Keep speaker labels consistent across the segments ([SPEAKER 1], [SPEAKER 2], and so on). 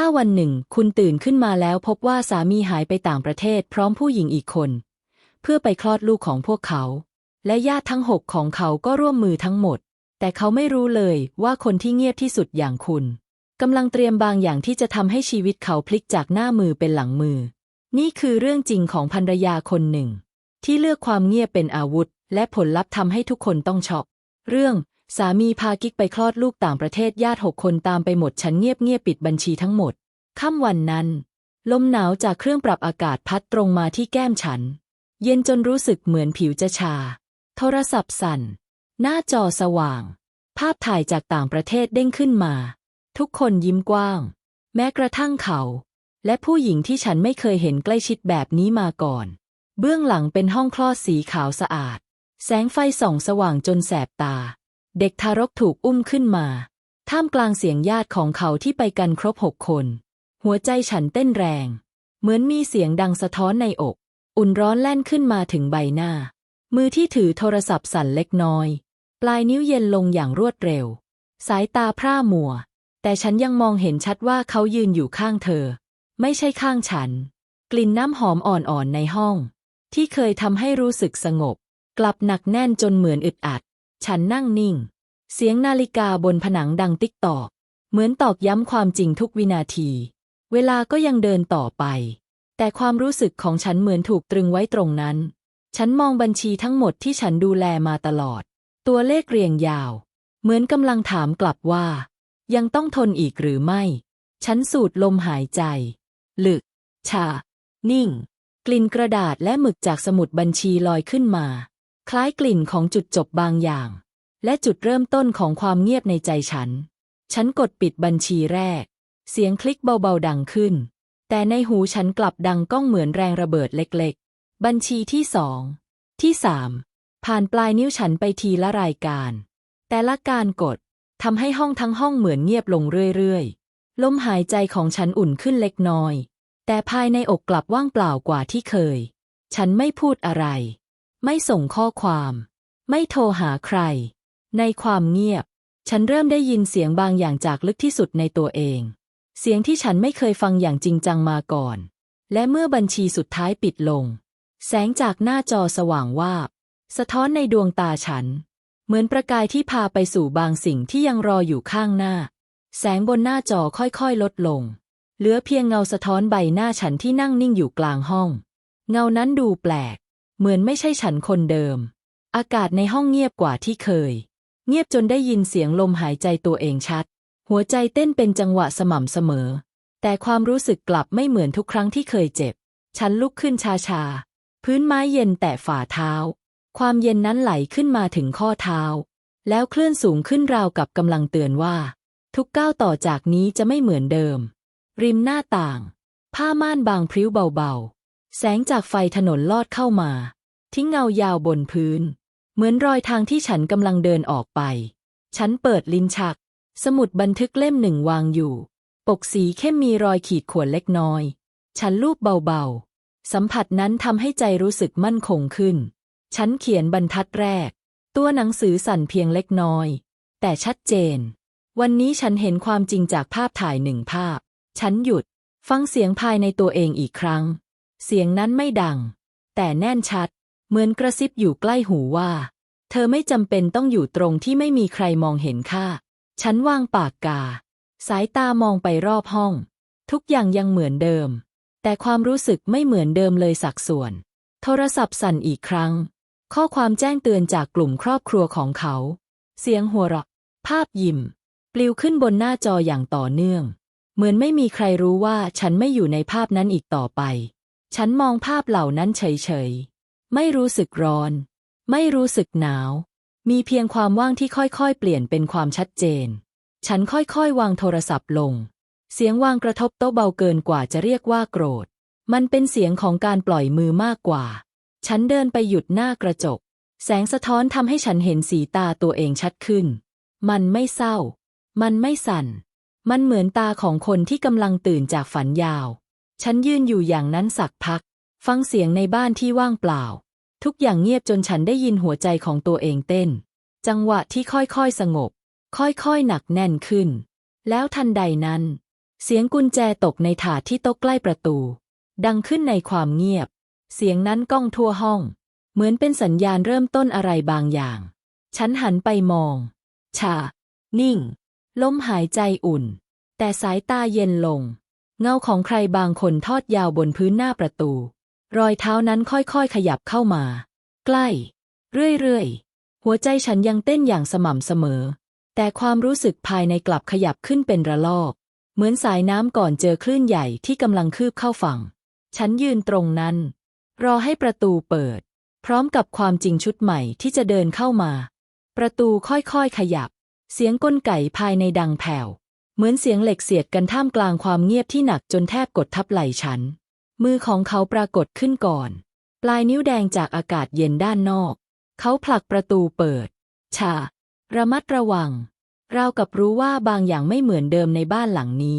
[SPEAKER 1] ถ้าวันหนึ่งคุณตื่นขึ้นมาแล้วพบว่าสามีหายไปต่างประเทศพร้อมผู้หญิงอีกคน เพื่อไปคลอดลูกของพวกเขา และญาติทั้งหกของเขาก็ร่วมมือทั้งหมด แต่เขาไม่รู้เลยว่าคนที่เงียบที่สุดอย่างคุณกำลังเตรียมบางอย่างที่จะทำให้ชีวิตเขาพลิกจากหน้ามือเป็นหลังมือ นี่คือเรื่องจริงของภรรยาคนหนึ่ง ที่เลือกความเงียบเป็นอาวุธ และผลลัพธ์ทำให้ทุกคนต้องช็อกเรื่อง สามีพากิ๊กไปคลอดลูกต่างประเทศญาติหกคนตามไปหมดฉันเงียบเงียบปิดบัญชีทั้งหมด ค่ำวันนั้น ลมหนาวจากเครื่องปรับอากาศพัดตรงมาที่แก้มฉัน เย็นจนรู้สึกเหมือนผิวจะชา โทรศัพท์สั่น หน้าจอสว่าง ภาพถ่ายจากต่างประเทศเด้งขึ้นมา ทุกคนยิ้มกว้าง แม้กระทั่งเขา และผู้หญิงที่ฉันไม่เคยเห็นใกล้ชิดแบบนี้มาก่อน เบื้องหลังเป็นห้องคลอดสีขาวสะอาด แสงไฟส่องสว่างจนแสบตา เด็กทารกถูกอุ้มขึ้นมา ท่ามกลางเสียงญาติของเขาที่ไปกันครบหกคน หัวใจฉันเต้นแรง เหมือนมีเสียงดังสะท้อนในอก อุ่นร้อนแล่นขึ้นมาถึงใบหน้า มือที่ถือโทรศัพท์สั่นเล็กน้อย ปลายนิ้วเย็นลงอย่างรวดเร็ว สายตาพร่ามัว แต่ฉันยังมองเห็นชัดว่าเขายืนอยู่ข้างเธอ ไม่ใช่ข้างฉัน กลิ่นน้ำหอมอ่อนๆในห้อง ที่เคยทำให้รู้สึกสงบ กลับหนักแน่นจนเหมือนอึดอัด ฉันนั่งนิ่ง เสียงนาฬิกาบนผนังดังติ๊กตอก เหมือนตอกย้ำความจริงทุกวินาที เวลาก็ยังเดินต่อไป แต่ความรู้สึกของฉันเหมือนถูกตรึงไว้ตรงนั้น ฉันมองบัญชีทั้งหมดที่ฉันดูแลมาตลอด ตัวเลขเรียงยาว เหมือนกำลังถามกลับว่า ยังต้องทนอีกหรือไม่ ฉันสูดลมหายใจ ลึก ชา นิ่ง กลิ่นกระดาษและหมึกจากสมุดบัญชีลอยขึ้นมา คล้ายกลิ่นของจุดจบบางอย่าง และจุดเริ่มต้นของความเงียบในใจฉัน ฉันกดปิดบัญชีแรก เสียงคลิกเบาๆดังขึ้น แต่ในหูฉันกลับดังก้องเหมือนแรงระเบิดเล็กๆ บัญชีที่สอง ที่สาม ผ่านปลายนิ้วฉันไปทีละรายการ แต่ละการกดทำให้ห้องทั้งห้องเหมือนเงียบลงเรื่อยๆ ลมหายใจของฉันอุ่นขึ้นเล็กน้อย แต่ภายในอกกลับว่างเปล่ากว่าที่เคย ฉันไม่พูดอะไร ไม่ส่งข้อความ ไม่โทรหาใคร ในความเงียบ ฉันเริ่มได้ยินเสียงบางอย่างจากลึกที่สุดในตัวเอง เสียงที่ฉันไม่เคยฟังอย่างจริงจังมาก่อน และเมื่อบัญชีสุดท้ายปิดลง แสงจากหน้าจอสว่างวาบ สะท้อนในดวงตาฉัน เหมือนประกายที่พาไปสู่บางสิ่งที่ยังรออยู่ข้างหน้า แสงบนหน้าจอค่อยๆ ลดลง เหลือเพียงเงาสะท้อนใบหน้าฉันที่นั่งนิ่งอยู่กลางห้อง เงานั้นดูแปลก เหมือนไม่ใช่ฉันคนเดิม อากาศในห้องเงียบกว่าที่เคย เงียบจนได้ยินเสียงลมหายใจตัวเองชัด หัวใจเต้นเป็นจังหวะสม่ำเสมอ แต่ความรู้สึกกลับไม่เหมือนทุกครั้งที่เคยเจ็บ ฉันลุกขึ้นชาๆพื้นไม้เย็นแตะฝ่าเท้า ความเย็นนั้นไหลขึ้นมาถึงข้อเท้า แล้วเคลื่อนสูงขึ้นราวกับกำลังเตือนว่า ทุกก้าวต่อจากนี้จะไม่เหมือนเดิม ริมหน้าต่าง ผ้าม่านบางพริ้วเบาๆ แสงจากไฟถนนลอดเข้ามา ทิ้งเงายาวบนพื้น เหมือนรอยทางที่ฉันกำลังเดินออกไป ฉันเปิดลิ้นชัก สมุดบันทึกเล่มหนึ่งวางอยู่ ปกสีเข้มมีรอยขีดข่วนเล็กน้อย ฉันลูบเบาๆ สัมผัสนั้นทำให้ใจรู้สึกมั่นคงขึ้น ฉันเขียนบรรทัดแรก ตัวหนังสือสั่นเพียงเล็กน้อย แต่ชัดเจน วันนี้ฉันเห็นความจริงจากภาพถ่ายหนึ่งภาพ ฉันหยุด ฟังเสียงภายในตัวเองอีกครั้ง เสียงนั้นไม่ดัง แต่แน่นชัด เหมือนกระซิบอยู่ใกล้หูว่า เธอไม่จำเป็นต้องอยู่ตรงที่ไม่มีใครมองเห็นค่า ฉันวางปากกา สายตามองไปรอบห้อง ทุกอย่างยังเหมือนเดิม แต่ความรู้สึกไม่เหมือนเดิมเลยสักส่วน โทรศัพท์สั่นอีกครั้ง ข้อความแจ้งเตือนจากกลุ่มครอบครัวของเขา เสียงหัวเราะ ภาพยิ้ม ปลิวขึ้นบนหน้าจออย่างต่อเนื่อง เหมือนไม่มีใครรู้ว่าฉันไม่อยู่ในภาพนั้นอีกต่อไป ฉันมองภาพเหล่านั้นเฉยๆ ไม่รู้สึกร้อน ไม่รู้สึกหนาว มีเพียงความว่างที่ค่อยๆ เปลี่ยนเป็นความชัดเจน ฉันค่อยๆ วางโทรศัพท์ลง เสียงวางกระทบโต๊ะเบาเกินกว่าจะเรียกว่าโกรธ มันเป็นเสียงของการปล่อยมือมากกว่า ฉันเดินไปหยุดหน้ากระจก แสงสะท้อนทำให้ฉันเห็นสีตาตัวเองชัดขึ้น มันไม่เศร้า มันไม่สั่น มันเหมือนตาของคนที่กำลังตื่นจากฝันยาว ฉันยืนอยู่อย่างนั้นสักพัก ฟังเสียงในบ้านที่ว่างเปล่า ทุกอย่างเงียบจนฉันได้ยินหัวใจของตัวเองเต้น จังหวะที่ค่อยๆสงบ ค่อยๆหนักแน่นขึ้น แล้วทันใดนั้น เสียงกุญแจตกในถาดที่โต๊ะใกล้ประตู ดังขึ้นในความเงียบ เสียงนั้นก้องทั่วห้อง เหมือนเป็นสัญญาณเริ่มต้นอะไรบางอย่าง ฉันหันไปมอง ชา นิ่ง ลมหายใจอุ่น แต่สายตาเย็นลง เงาของใครบางคนทอดยาวบนพื้นหน้าประตู รอยเท้านั้นค่อยๆ ขยับเข้ามา ใกล้ เรื่อยๆ หัวใจฉันยังเต้นอย่างสม่ำเสมอ แต่ความรู้สึกภายในกลับขยับขึ้นเป็นระลอก เหมือนสายน้ำก่อนเจอคลื่นใหญ่ที่กำลังคืบเข้าฝั่ง ฉันยืนตรงนั้น รอให้ประตูเปิด พร้อมกับความจริงชุดใหม่ที่จะเดินเข้ามา ประตูค่อยๆ ขยับ เสียงก้นไก่ภายในดังแผ่ว เหมือนเสียงเหล็กเสียดกันท่ามกลางความเงียบที่หนักจนแทบกดทับไหล่ฉัน มือของเขาปรากฏขึ้นก่อน ปลายนิ้วแดงจากอากาศเย็นด้านนอก เขาผลักประตูเปิด ชา ระมัดระวัง เรากับรู้ว่าบางอย่างไม่เหมือนเดิมในบ้านหลังนี้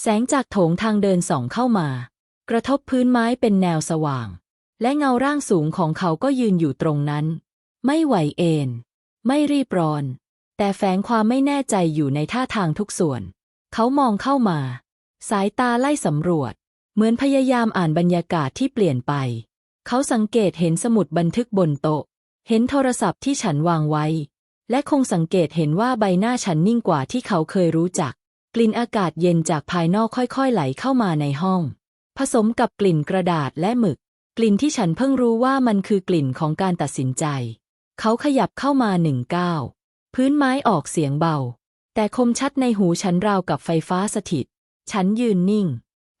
[SPEAKER 1] แสงจากโถงทางเดินส่องเข้ามา กระทบพื้นไม้เป็นแนวสว่าง และเงาร่างสูงของเขาก็ยืนอยู่ตรงนั้น ไม่ไหวเอ็นไม่รีบร้อน แต่แฝงความไม่แน่ใจอยู่ในท่าทางทุกส่วน เขามองเข้ามา สายตาไล่สำรวจ เหมือนพยายามอ่านบรรยากาศที่เปลี่ยนไป เขาสังเกตเห็นสมุดบันทึกบนโต๊ะ เห็นโทรศัพท์ที่ฉันวางไว้ และคงสังเกตเห็นว่าใบหน้าฉันนิ่งกว่าที่เขาเคยรู้จัก กลิ่นอากาศเย็นจากภายนอกค่อยๆ ไหลเข้ามาในห้อง ผสมกับกลิ่นกระดาษและหมึก กลิ่นที่ฉันเพิ่งรู้ว่ามันคือกลิ่นของการตัดสินใจ เขาขยับเข้ามาหนึ่งก้าว พื้นไม้ออกเสียงเบา แต่คมชัดในหูฉันราวกับไฟฟ้าสถิต ฉันยืนนิ่ง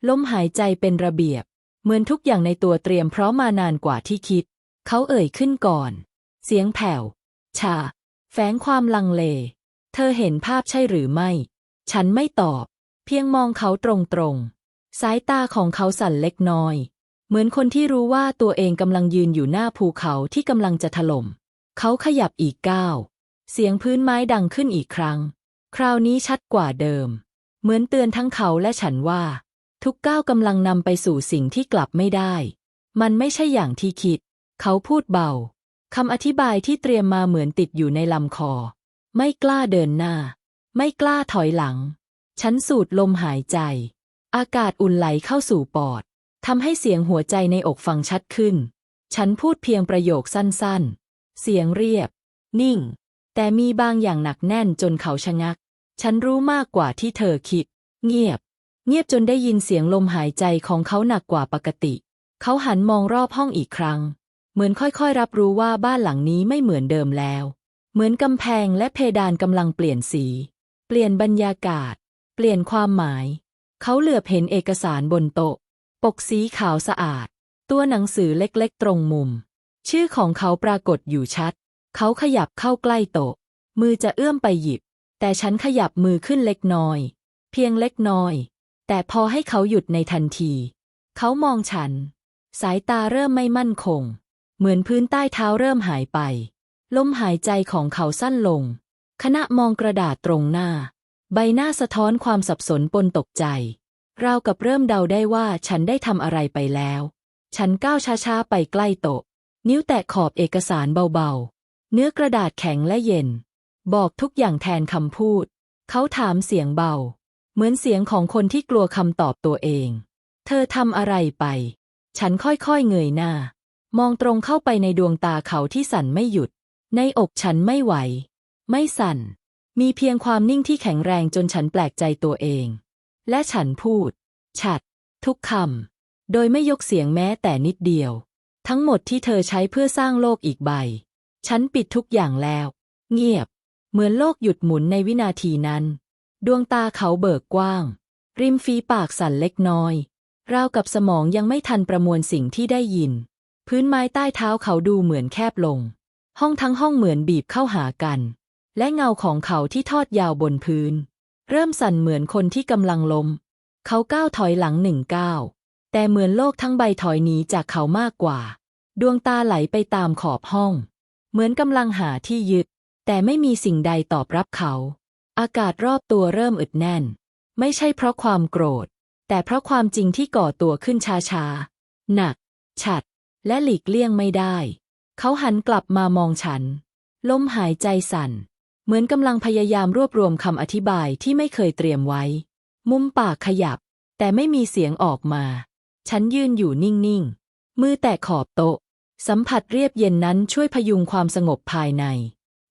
[SPEAKER 1] ลมหายใจเป็นระเบียบ เหมือนทุกอย่างในตัวเตรียมพร้อมมานานกว่าที่คิด เขาเอ่ยขึ้นก่อน เสียงแผ่ว ชา แฝงความลังเล เธอเห็นภาพใช่หรือไม่ ฉันไม่ตอบ เพียงมองเขาตรงๆ สายตาของเขาสั่นเล็กน้อย เหมือนคนที่รู้ว่าตัวเองกำลังยืนอยู่หน้าภูเขาที่กำลังจะถล่ม เขาขยับอีกก้าว เสียงพื้นไม้ดังขึ้นอีกครั้ง คราวนี้ชัดกว่าเดิม เหมือนเตือนทั้งเขาและฉันว่า ทุกก้าวกำลังนำไปสู่สิ่งที่กลับไม่ได้ มันไม่ใช่อย่างที่คิด เขาพูดเบาคำอธิบายที่เตรียมมาเหมือนติดอยู่ในลำคอ ไม่กล้าเดินหน้า ไม่กล้าถอยหลัง ฉันสูดลมหายใจ อากาศอุ่นไหลเข้าสู่ปอดทำให้เสียงหัวใจในอกฟังชัดขึ้น ฉันพูดเพียงประโยคสั้นๆ เสียงเรียบ นิ่ง แต่มีบางอย่างหนักแน่นจนเขาชะงัก ฉันรู้มากกว่าที่เธอคิด เงียบ เงียบจนได้ยินเสียงลมหายใจของเขาหนักกว่าปกติ เขาหันมองรอบห้องอีกครั้ง เหมือนค่อยๆ รับรู้ว่าบ้านหลังนี้ไม่เหมือนเดิมแล้ว เหมือนกำแพงและเพดานกำลังเปลี่ยนสี เปลี่ยนบรรยากาศ เปลี่ยนความหมาย เขาเหลือบเห็นเอกสารบนโต๊ะ ปกสีขาวสะอาด ตัวหนังสือเล็กๆ ตรงมุม ชื่อของเขาปรากฏอยู่ชัด เขาขยับเข้าใกล้โต๊ะ มือจะเอื้อมไปหยิบ แต่ฉันขยับมือขึ้นเล็กน้อย เพียงเล็กน้อย แต่พอให้เขาหยุดในทันที เขามองฉัน สายตาเริ่มไม่มั่นคง เหมือนพื้นใต้เท้าเริ่มหายไป ลมหายใจของเขาสั้นลง ขณะมองกระดาษตรงหน้า ใบหน้าสะท้อนความสับสนปนตกใจราวกับเริ่มเดาได้ว่าฉันได้ทำอะไรไปแล้ว ฉันก้าวช้าๆ ไปใกล้โต๊ะ นิ้วแตะขอบเอกสารเบาๆ เนื้อกระดาษแข็งและเย็น บอกทุกอย่างแทนคำพูด เขาถามเสียงเบา เหมือนเสียงของคนที่กลัวคำตอบตัวเอง เธอทำอะไรไป ฉันค่อยๆเงยหน้า มองตรงเข้าไปในดวงตาเขาที่สั่นไม่หยุด ในอกฉันไม่ไหว ไม่สั่น มีเพียงความนิ่งที่แข็งแรงจนฉันแปลกใจตัวเอง และฉันพูด ฉัด ทุกคำโดยไม่ยกเสียงแม้แต่นิดเดียว ทั้งหมดที่เธอใช้เพื่อสร้างโลกอีกใบ ฉันปิดทุกอย่างแล้ว เงียบ เหมือนโลกหยุดหมุนในวินาทีนั้น ดวงตาเขาเบิกกว้าง ริมฝีปากสั่นเล็กน้อย ราวกับสมองยังไม่ทันประมวลสิ่งที่ได้ยิน พื้นไม้ใต้เท้าเขาดูเหมือนแคบลง ห้องทั้งห้องเหมือนบีบเข้าหากัน และเงาของเขาที่ทอดยาวบนพื้น เริ่มสั่นเหมือนคนที่กำลังล้มเขาก้าวถอยหลังหนึ่งก้าวแต่เหมือนโลกทั้งใบถอยหนีจากเขามากกว่า ดวงตาไหลไปตามขอบห้อง เหมือนกำลังหาที่ยึด แต่ไม่มีสิ่งใดตอบรับเขา อากาศรอบตัวเริ่มอึดแน่น ไม่ใช่เพราะความโกรธ แต่เพราะความจริงที่ก่อตัวขึ้นช้าๆ หนัก ฉัด และหลีกเลี่ยงไม่ได้ เขาหันกลับมามองฉัน ลมหายใจสั่น เหมือนกำลังพยายามรวบรวมคำอธิบายที่ไม่เคยเตรียมไว้ มุมปากขยับ แต่ไม่มีเสียงออกมา ฉันยืนอยู่นิ่งๆ มือแตะขอบโต๊ะ สัมผัสเรียบเย็นนั้นช่วยพยุงความสงบภายใน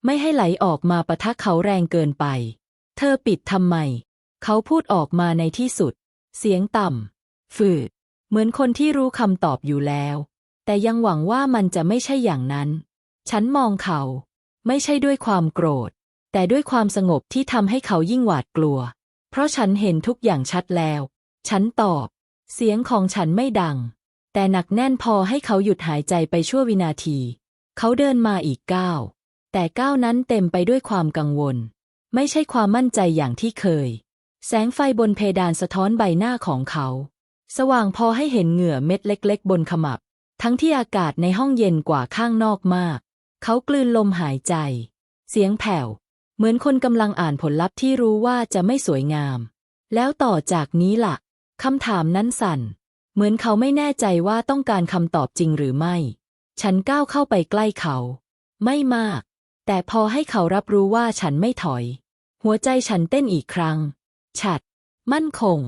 [SPEAKER 1] ไม่ให้ไหลออกมาปะทะเขาแรงเกินไป เธอปิดทำไม เขาพูดออกมาในที่สุด เสียงต่ำฝืด เหมือนคนที่รู้คำตอบอยู่แล้ว แต่ยังหวังว่ามันจะไม่ใช่อย่างนั้น ฉันมองเขา ไม่ใช่ด้วยความโกรธ แต่ด้วยความสงบที่ทำให้เขายิ่งหวาดกลัว เพราะฉันเห็นทุกอย่างชัดแล้ว ฉันตอบ เสียงของฉันไม่ดัง แต่หนักแน่นพอให้เขาหยุดหายใจไปชั่ววินาที เขาเดินมาอีกก้าวแต่ก้าวนั้นเต็มไปด้วยความกังวล ไม่ใช่ความมั่นใจอย่างที่เคย แสงไฟบนเพดานสะท้อนใบหน้าของเขา สว่างพอให้เห็นเหงื่อเม็ดเล็ก ๆ บนขมับ ทั้งที่อากาศในห้องเย็นกว่าข้างนอกมาก เขากลืนลมหายใจ เสียงแผ่ว เหมือนคนกำลังอ่านผลลัพธ์ที่รู้ว่าจะไม่สวยงาม แล้วต่อจากนี้ล่ะคำถามนั้นสั่น เหมือนเขาไม่แน่ใจว่าต้องการคำตอบจริงหรือไม่ ฉันก้าวเข้าไปใกล้เขา ไม่มาก แต่พอให้เขารับรู้ว่าฉันไม่ถอย หัวใจฉันเต้นอีกครั้ง ฉัด มั่นคง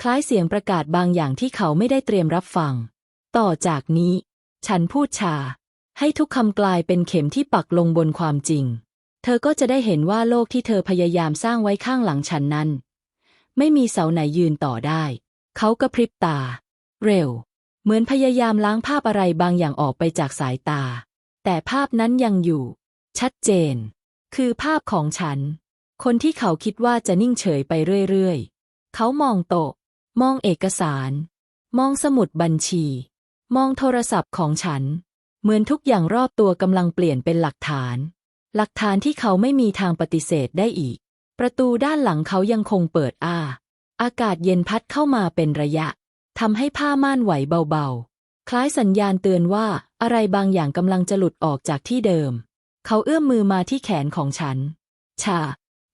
[SPEAKER 1] คล้ายเสียงประกาศบางอย่างที่เขาไม่ได้เตรียมรับฟัง ต่อจากนี้ ฉันพูดชา ให้ทุกคำกลายเป็นเข็มที่ปักลงบนความจริง เธอก็จะได้เห็นว่าโลกที่เธอพยายามสร้างไว้ข้างหลังฉันนั้น ไม่มีเสาไหนยืนต่อได้ เขากระพริบตา เร็ว เหมือนพยายามล้างภาพอะไรบางอย่างออกไปจากสายตา แต่ภาพนั้นยังอยู่ ชัดเจน คือภาพของฉัน คนที่เขาคิดว่าจะนิ่งเฉยไปเรื่อยๆ เขามองโต๊ะ มองเอกสาร มองสมุดบัญชี มองโทรศัพท์ของฉัน เหมือนทุกอย่างรอบตัวกำลังเปลี่ยนเป็นหลักฐาน หลักฐานที่เขาไม่มีทางปฏิเสธได้อีก ประตูด้านหลังเขายังคงเปิดอ้าอากาศเย็นพัดเข้ามาเป็นระยะ ทำให้ผ้าม่านไหวเบาๆ คล้ายสัญญาณเตือนว่าอะไรบางอย่างกำลังจะหลุดออกจากที่เดิม เขาเอื้อมมือมาที่แขนของฉัน ชา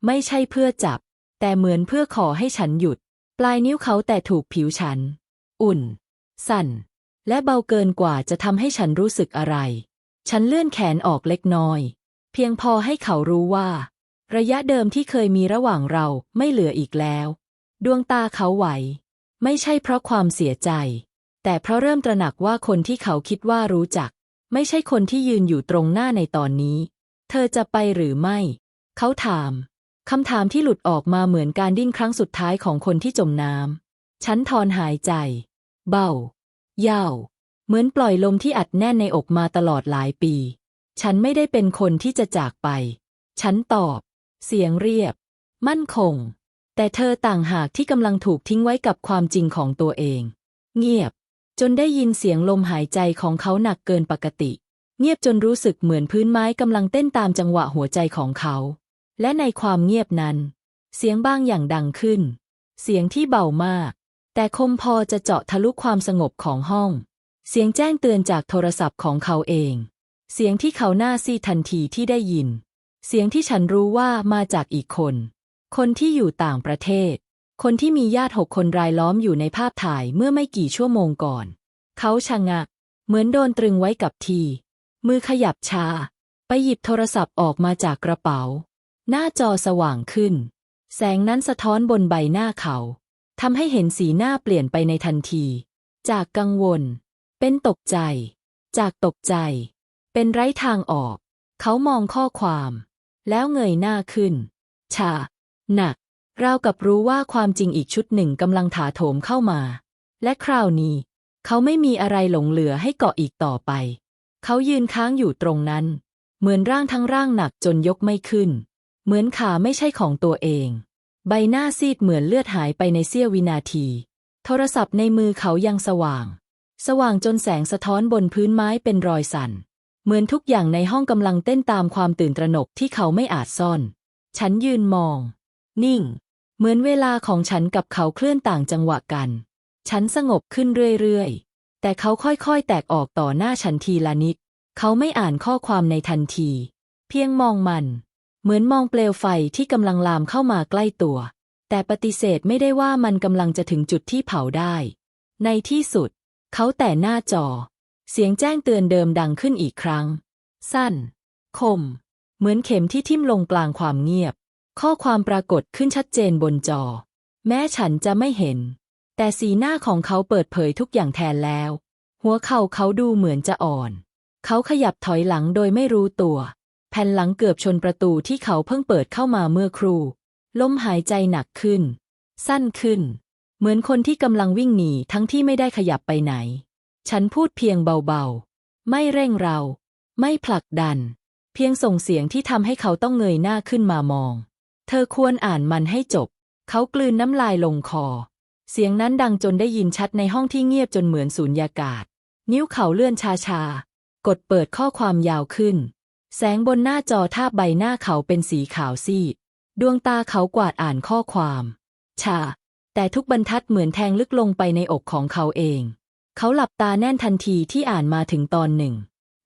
[SPEAKER 1] ไม่ใช่เพื่อจับ แต่เหมือนเพื่อขอให้ฉันหยุด ปลายนิ้วเขาแต่ถูกผิวฉัน อุ่น สั่น และเบาเกินกว่าจะทำให้ฉันรู้สึกอะไร ฉันเลื่อนแขนออกเล็กน้อย เพียงพอให้เขารู้ว่า ระยะเดิมที่เคยมีระหว่างเราไม่เหลืออีกแล้ว ดวงตาเขาไหว ไม่ใช่เพราะความเสียใจ แต่เพราะเริ่มตระหนักว่าคนที่เขาคิดว่ารู้จัก ไม่ใช่คนที่ยืนอยู่ตรงหน้าในตอนนี้ เธอจะไปหรือไม่ เขาถามคำถามที่หลุดออกมาเหมือนการดิ้นครั้งสุดท้ายของคนที่จมน้ำฉันถอนหายใจ เบายาวเหมือนปล่อยลมที่อัดแน่นในอกมาตลอดหลายปี ฉันไม่ได้เป็นคนที่จะจากไป ฉันตอบ เสียงเรียบ มั่นคง แต่เธอต่างหากที่กำลังถูกทิ้งไว้กับความจริงของตัวเอง เงียบ จนได้ยินเสียงลมหายใจของเขาหนักเกินปกติ เงียบจนรู้สึกเหมือนพื้นไม้กำลังเต้นตามจังหวะหัวใจของเขา และในความเงียบนั้น เสียงบางอย่างดังขึ้น เสียงที่เบามาก แต่คมพอจะเจาะทะลุความสงบของห้อง เสียงแจ้งเตือนจากโทรศัพท์ของเขาเอง เสียงที่เขาหน้าซีทันทีที่ได้ยิน เสียงที่ฉันรู้ว่ามาจากอีกคน คนที่อยู่ต่างประเทศ คนที่มีญาติหกคนรายล้อมอยู่ในภาพถ่ายเมื่อไม่กี่ชั่วโมงก่อน เขาชะงัก เหมือนโดนตรึงไว้กับที มือขยับชา ไปหยิบโทรศัพท์ออกมาจากกระเป๋า หน้าจอสว่างขึ้น แสงนั้นสะท้อนบนใบหน้าเขาทำให้เห็นสีหน้าเปลี่ยนไปในทันที จากกังวล เป็นตกใจ จากตกใจ เป็นไร้ทางออก เขามองข้อความ แล้วเงยหน้าขึ้น ชา หนักราวกับรู้ว่าความจริงอีกชุดหนึ่งกำลังถาโถมเข้ามา และคราวนี้ เขาไม่มีอะไรหลงเหลือให้เกาะอีกต่อไป เขายืนค้างอยู่ตรงนั้น เหมือนร่างทั้งร่างหนักจนยกไม่ขึ้น เหมือนขาไม่ใช่ของตัวเอง ใบหน้าซีดเหมือนเลือดหายไปในเสี้ยววินาที โทรศัพท์ในมือเขายังสว่าง สว่างจนแสงสะท้อนบนพื้นไม้เป็นรอยสั่น เหมือนทุกอย่างในห้องกำลังเต้นตามความตื่นตระหนกที่เขาไม่อาจซ่อน ฉันยืนมอง นิ่ง เหมือนเวลาของฉันกับเขาเคลื่อนต่างจังหวะกัน ฉันสงบขึ้นเรื่อยๆ แต่เขาค่อยๆ แตกออกต่อหน้าฉันทีละนิด เขาไม่อ่านข้อความในทันที เพียงมองมัน เหมือนมองเปลวไฟที่กำลังลามเข้ามาใกล้ตัว แต่ปฏิเสธไม่ได้ว่ามันกำลังจะถึงจุดที่เผาได้ ในที่สุด เขาแต่หน้าจอ เสียงแจ้งเตือนเดิมดังขึ้นอีกครั้ง สั้น คม เหมือนเข็มที่ทิ่มลงกลางความเงียบ ข้อความปรากฏขึ้นชัดเจนบนจอ แม้ฉันจะไม่เห็น แต่สีหน้าของเขาเปิดเผยทุกอย่างแทนแล้ว หัวเข่าเขาดูเหมือนจะอ่อน เขาขยับถอยหลังโดยไม่รู้ตัว แผ่นหลังเกือบชนประตูที่เขาเพิ่งเปิดเข้ามาเมื่อครู่ลมหายใจหนักขึ้น สั้นขึ้น เหมือนคนที่กำลังวิ่งหนีทั้งที่ไม่ได้ขยับไปไหน ฉันพูดเพียงเบาๆ ไม่เร่งเรา ไม่ผลักดัน เพียงส่งเสียงที่ทำให้เขาต้องเงยหน้าขึ้นมามอง เธอควรอ่านมันให้จบ เขากลืนน้ำลายลงคอ เสียงนั้นดังจนได้ยินชัดในห้องที่เงียบจนเหมือนสูญญากาศ นิ้วเขาเลื่อนชาๆกดเปิดข้อความยาวขึ้น แสงบนหน้าจอทาบใบหน้าเขาเป็นสีขาวซีด ดวงตาเขากวาดอ่านข้อความ ชา แต่ทุกบรรทัดเหมือนแทงลึกลงไปในอกของเขาเอง เขาหลับตาแน่นทันทีที่อ่านมาถึงตอนหนึ่ง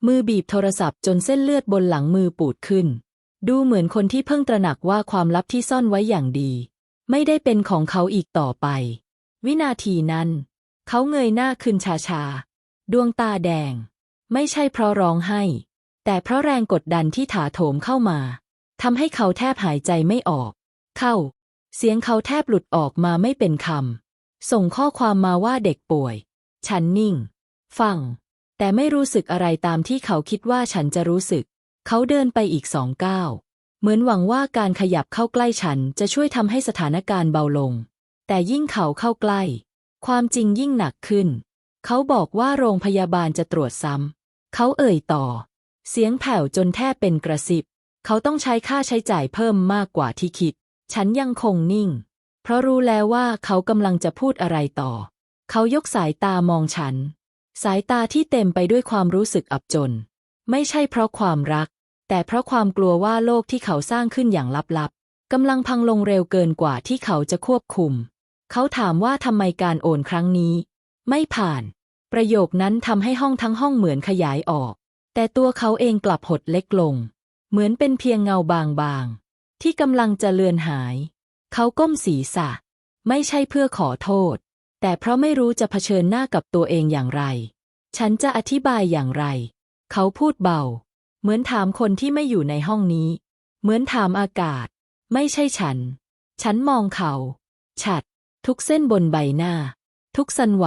[SPEAKER 1] มือบีบโทรศัพท์จนเส้นเลือดบนหลังมือปูดขึ้น ดูเหมือนคนที่เพิ่งตระหนักว่าความลับที่ซ่อนไว้อย่างดี ไม่ได้เป็นของเขาอีกต่อไป วินาทีนั้น เขาเงยหน้าขึ้นชาๆดวงตาแดง ไม่ใช่เพราะร้องไห้ แต่เพราะแรงกดดันที่ถาโถมเข้ามาทำให้เขาแทบหายใจไม่ออก เข้า เสียงเขาแทบหลุดออกมาไม่เป็นคำส่งข้อความมาว่าเด็กป่วย ฉันนิ่ง ฟัง แต่ไม่รู้สึกอะไรตามที่เขาคิดว่าฉันจะรู้สึก เขาเดินไปอีกสองก้าว เหมือนหวังว่าการขยับเข้าใกล้ฉันจะช่วยทำให้สถานการณ์เบาลง แต่ยิ่งเขาเข้าใกล้ ความจริงยิ่งหนักขึ้น เขาบอกว่าโรงพยาบาลจะตรวจซ้ำ เขาเอ่ยต่อ เสียงแผ่วจนแทบเป็นกระซิบ เขาต้องใช้ค่าใช้จ่ายเพิ่มมากกว่าที่คิด ฉันยังคงนิ่ง เพราะรู้แล้วว่าเขากำลังจะพูดอะไรต่อ เขายกสายตามองฉัน สายตาที่เต็มไปด้วยความรู้สึกอับจน ไม่ใช่เพราะความรัก แต่เพราะความกลัวว่าโลกที่เขาสร้างขึ้นอย่างลับๆกำลังพังลงเร็วเกินกว่าที่เขาจะควบคุม เขาถามว่าทำไมการโอนครั้งนี้ ไม่ผ่าน ประโยคนั้นทำให้ห้องทั้งห้องเหมือนขยายออก แต่ตัวเขาเองกลับหดเล็กลง เหมือนเป็นเพียงเงาบางๆ ที่กำลังจะเลือนหาย เขาก้มศีรษะ ไม่ใช่เพื่อขอโทษ แต่เพราะไม่รู้จะเผชิญหน้ากับตัวเองอย่างไร ฉันจะอธิบายอย่างไร เขาพูดเบา เหมือนถามคนที่ไม่อยู่ในห้องนี้ เหมือนถามอากาศ ไม่ใช่ฉัน ฉันมองเขา ฉัด ทุกเส้นบนใบหน้า ทุกสันไหว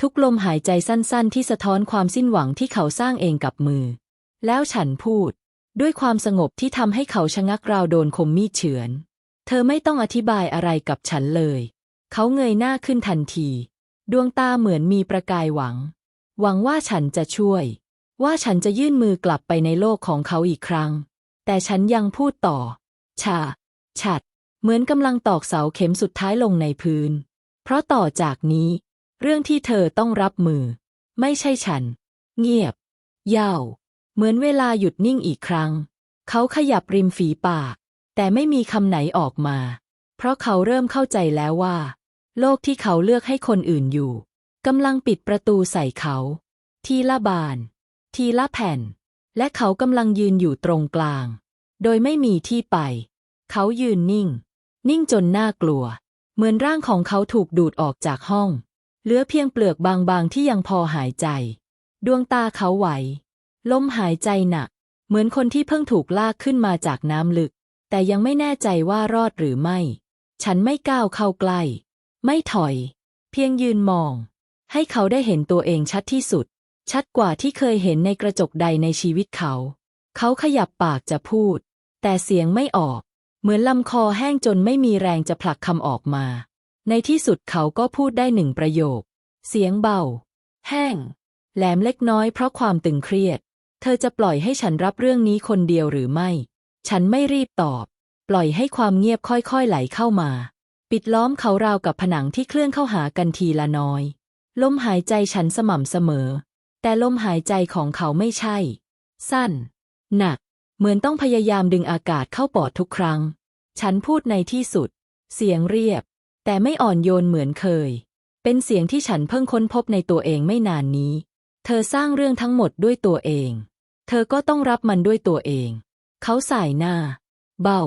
[SPEAKER 1] ทุกลมหายใจสั้นๆ ที่สะท้อนความสิ้นหวังที่เขาสร้างเองกับมือ แล้วฉันพูด ด้วยความสงบที่ทำให้เขาชะงักราวโดนคมมีดเฉือน เธอไม่ต้องอธิบายอะไรกับฉันเลย เขาเงยหน้าขึ้นทันที ดวงตาเหมือนมีประกายหวัง หวังว่าฉันจะช่วย ว่าฉันจะยื่นมือกลับไปในโลกของเขาอีกครั้ง แต่ฉันยังพูดต่อ ชา ฉัด เหมือนกำลังตอกเสาเข็มสุดท้ายลงในพื้น เพราะต่อจากนี้ เรื่องที่เธอต้องรับมือ ไม่ใช่ฉัน เงียบยาวเหมือนเวลาหยุดนิ่งอีกครั้ง เขาขยับริมฝีปาก แต่ไม่มีคำไหนออกมา เพราะเขาเริ่มเข้าใจแล้วว่า โลกที่เขาเลือกให้คนอื่นอยู่กำลังปิดประตูใส่เขา ทีละบาน ทีละแผ่น และเขากำลังยืนอยู่ตรงกลาง โดยไม่มีที่ไป เขายืนนิ่ง นิ่งจนน่ากลัว เหมือนร่างของเขาถูกดูดออกจากห้อง เหลือเพียงเปลือกบางๆที่ยังพอหายใจ ดวงตาเขาไหว ลมหายใจหนัก เหมือนคนที่เพิ่งถูกลากขึ้นมาจากน้ำลึก แต่ยังไม่แน่ใจว่ารอดหรือไม่ ฉันไม่ก้าวเข้าใกล้ ไม่ถอย เพียงยืนมอง ให้เขาได้เห็นตัวเองชัดที่สุด ชัดกว่าที่เคยเห็นในกระจกใดในชีวิตเขา เขาขยับปากจะพูด แต่เสียงไม่ออก เหมือนลำคอแห้งจนไม่มีแรงจะผลักคำออกมา ในที่สุดเขาก็พูดได้หนึ่งประโยค เสียงเบา แห้ง แหลมเล็กน้อยเพราะความตึงเครียด เธอจะปล่อยให้ฉันรับเรื่องนี้คนเดียวหรือไม่ ฉันไม่รีบตอบ ปล่อยให้ความเงียบค่อยๆไหลเข้ามา ปิดล้อมเขาราวกับผนังที่เคลื่อนเข้าหากันทีละน้อย ลมหายใจฉันสม่ำเสมอ แต่ลมหายใจของเขาไม่ใช่ สั้น หนัก เหมือนต้องพยายามดึงอากาศเข้าปอดทุกครั้ง ฉันพูดในที่สุด เสียงเรียบ แต่ไม่อ่อนโยนเหมือนเคย เป็นเสียงที่ฉันเพิ่งค้นพบในตัวเองไม่นานนี้ เธอสร้างเรื่องทั้งหมดด้วยตัวเอง เธอก็ต้องรับมันด้วยตัวเอง เขาสายหน้า เบา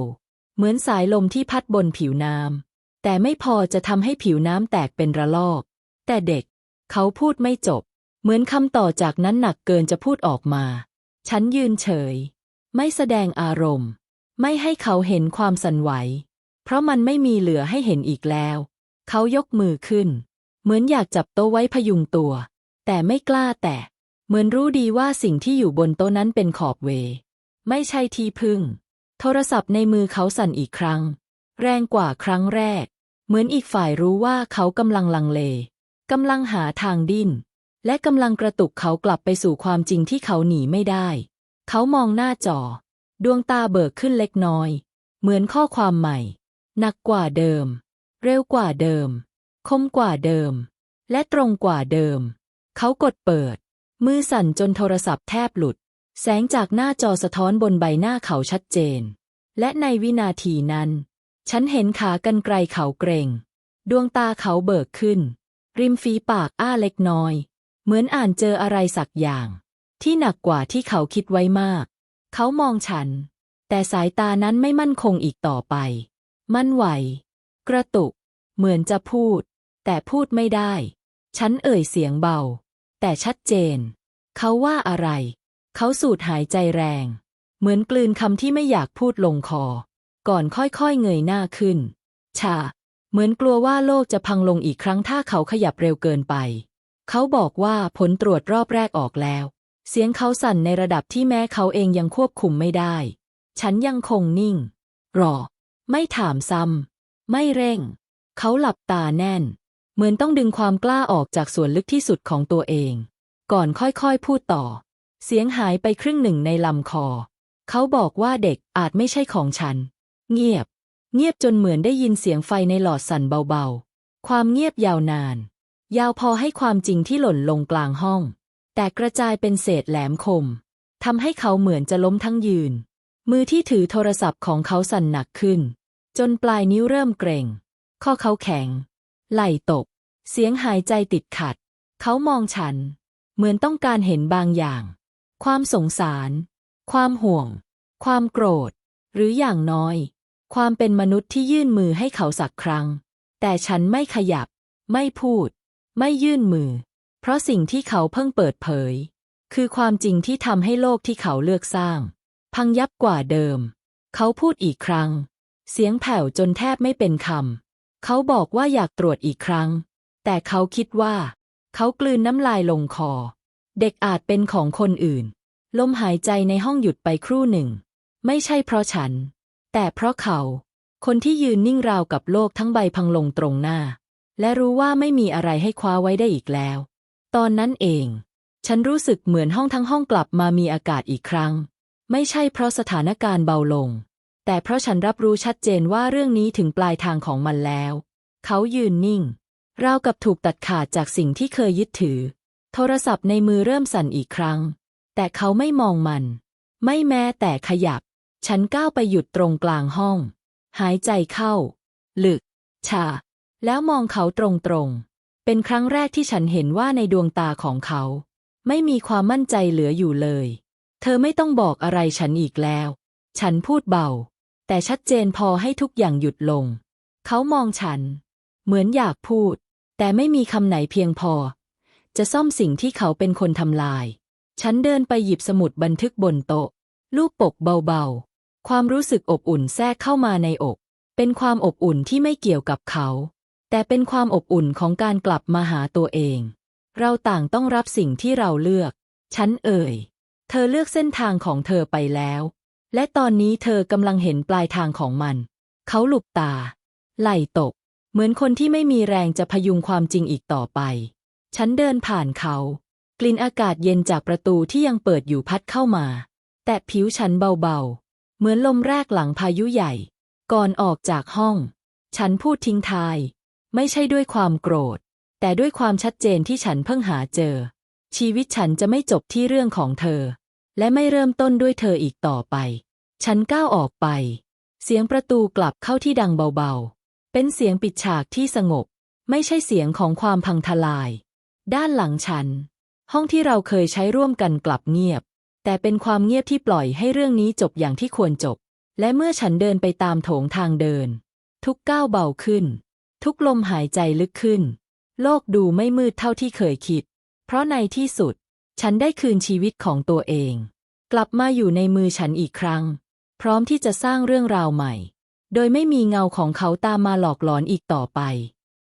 [SPEAKER 1] เหมือนสายลมที่พัดบนผิวน้ำแต่ไม่พอจะทำให้ผิวน้ำแตกเป็นระลอก แต่เด็ก เขาพูดไม่จบ เหมือนคำต่อจากนั้นหนักเกินจะพูดออกมา ฉันยืนเฉย ไม่แสดงอารมณ์ ไม่ให้เขาเห็นความสั่นไหว เพราะมันไม่มีเหลือให้เห็นอีกแล้ว เขายกมือขึ้น เหมือนอยากจับโต๊ะไว้พยุงตัว แต่ไม่กล้าแตะ เหมือนรู้ดีว่าสิ่งที่อยู่บนโต๊ะนั้นเป็นขอบเว ไม่ใช่ที่พึ่ง โทรศัพท์ในมือเขาสั่นอีกครั้ง แรงกว่าครั้งแรก เหมือนอีกฝ่ายรู้ว่าเขากำลังลังเลกำลังหาทางดิ้น และกำลังกระตุกเขากลับไปสู่ความจริงที่เขาหนีไม่ได้ เขามองหน้าจอ ดวงตาเบิกขึ้นเล็กน้อย เหมือนข้อความใหม่ หนักกว่าเดิม เร็วกว่าเดิม คมกว่าเดิม และตรงกว่าเดิม เขากดเปิด มือสั่นจนโทรศัพท์แทบหลุด แสงจากหน้าจอสะท้อนบนใบหน้าเขาชัดเจน และในวินาทีนั้น ฉันเห็นขากันไกลเขาเกรงดวงตาเขาเบิกขึ้น ริมฝีปากอ้าเล็กน้อย เหมือนอ่านเจออะไรสักอย่าง ที่หนักกว่าที่เขาคิดไว้มาก เขามองฉัน แต่สายตานั้นไม่มั่นคงอีกต่อไป มันไหว กระตุก เหมือนจะพูด แต่พูดไม่ได้ ฉันเอ่ยเสียงเบา แต่ชัดเจน เขาว่าอะไร เขาสูดหายใจแรง เหมือนกลืนคำที่ไม่อยากพูดลงคอ ก่อนค่อยๆเงยหน้าขึ้น ชา เหมือนกลัวว่าโลกจะพังลงอีกครั้งถ้าเขาขยับเร็วเกินไป เขาบอกว่าผลตรวจรอบแรกออกแล้ว เสียงเขาสั่นในระดับที่แม้เขาเองยังควบคุมไม่ได้ ฉันยังคงนิ่ง รอ ไม่ถามซ้ำ ไม่เร่ง เขาหลับตาแน่น เหมือนต้องดึงความกล้าออกจากส่วนลึกที่สุดของตัวเอง ก่อนค่อยๆพูดต่อ เสียงหายไปครึ่งหนึ่งในลำคอ เขาบอกว่าเด็กอาจไม่ใช่ของฉัน เงียบ เงียบจนเหมือนได้ยินเสียงไฟในหลอดสั่นเบาๆ ความเงียบยาวนาน ยาวพอให้ความจริงที่หล่นลงกลางห้อง แต่กระจายเป็นเศษแหลมคมทำให้เขาเหมือนจะล้มทั้งยืน มือที่ถือโทรศัพท์ของเขาสั่นหนักขึ้น จนปลายนิ้วเริ่มเกร็ง ข้อเขาแข็ง ไหล่ตก เสียงหายใจติดขัด เขามองฉัน เหมือนต้องการเห็นบางอย่าง ความสงสาร ความห่วง ความโกรธ หรืออย่างน้อย ความเป็นมนุษย์ที่ยื่นมือให้เขาสักครั้ง แต่ฉันไม่ขยับ ไม่พูด ไม่ยื่นมือ เพราะสิ่งที่เขาเพิ่งเปิดเผย คือความจริงที่ทำให้โลกที่เขาเลือกสร้าง พังยับกว่าเดิม เขาพูดอีกครั้ง เสียงแผ่วจนแทบไม่เป็นคำเขาบอกว่าอยากตรวจอีกครั้ง แต่เขาคิดว่า เขากลืนน้ำลายลงคอ เด็กอาจเป็นของคนอื่น ลมหายใจในห้องหยุดไปครู่หนึ่ง ไม่ใช่เพราะฉัน แต่เพราะเขา คนที่ยืนนิ่งราวกับโลกทั้งใบพังลงตรงหน้า และรู้ว่าไม่มีอะไรให้คว้าไว้ได้อีกแล้ว ตอนนั้นเอง ฉันรู้สึกเหมือนห้องทั้งห้องกลับมามีอากาศอีกครั้ง ไม่ใช่เพราะสถานการณ์เบาลง แต่เพราะฉันรับรู้ชัดเจนว่าเรื่องนี้ถึงปลายทางของมันแล้ว เขายืนนิ่ง ราวกับถูกตัดขาดจากสิ่งที่เคยยึดถือ โทรศัพท์ในมือเริ่มสั่นอีกครั้ง แต่เขาไม่มองมัน ไม่แม้แต่ขยับ ฉันก้าวไปหยุดตรงกลางห้อง หายใจเข้า ลึกชา แล้วมองเขาตรงๆ เป็นครั้งแรกที่ฉันเห็นว่าในดวงตาของเขา ไม่มีความมั่นใจเหลืออยู่เลย เธอไม่ต้องบอกอะไรฉันอีกแล้ว ฉันพูดเบา แต่ชัดเจนพอให้ทุกอย่างหยุดลง เขามองฉัน เหมือนอยากพูด แต่ไม่มีคำไหนเพียงพอ จะซ่อมสิ่งที่เขาเป็นคนทำลาย ฉันเดินไปหยิบสมุดบันทึกบนโต๊ะลูกปกเบาๆ ความรู้สึกอบอุ่นแทรกเข้ามาในอก เป็นความอบอุ่นที่ไม่เกี่ยวกับเขา แต่เป็นความอบอุ่นของการกลับมาหาตัวเอง เราต่างต้องรับสิ่งที่เราเลือก ฉันเอ่ย เธอเลือกเส้นทางของเธอไปแล้ว และตอนนี้เธอกำลังเห็นปลายทางของมัน เขาหลุบตา ไหลตก เหมือนคนที่ไม่มีแรงจะพยุงความจริงอีกต่อไป ฉันเดินผ่านเขา กลิ่นอากาศเย็นจากประตูที่ยังเปิดอยู่พัดเข้ามา แตะผิวฉันเบาๆ เหมือนลมแรกหลังพายุใหญ่ ก่อนออกจากห้อง ฉันพูดทิ้งทาย ไม่ใช่ด้วยความโกรธ แต่ด้วยความชัดเจนที่ฉันเพิ่งหาเจอ ชีวิตฉันจะไม่จบที่เรื่องของเธอ และไม่เริ่มต้นด้วยเธออีกต่อไป ฉันก้าวออกไป เสียงประตูกลับเข้าที่ดังเบาๆ เป็นเสียงปิดฉากที่สงบ ไม่ใช่เสียงของความพังทลาย ด้านหลังฉัน ห้องที่เราเคยใช้ร่วมกันกลับเงียบ แต่เป็นความเงียบที่ปล่อยให้เรื่องนี้จบอย่างที่ควรจบ และเมื่อฉันเดินไปตามโถงทางเดิน ทุกก้าวเบาขึ้น ทุกลมหายใจลึกขึ้น โลกดูไม่มืดเท่าที่เคยคิด เพราะในที่สุด ฉันได้คืนชีวิตของตัวเอง กลับมาอยู่ในมือฉันอีกครั้ง พร้อมที่จะสร้างเรื่องราวใหม่ โดยไม่มีเงาของเขาตามมาหลอกหลอนอีกต่อไป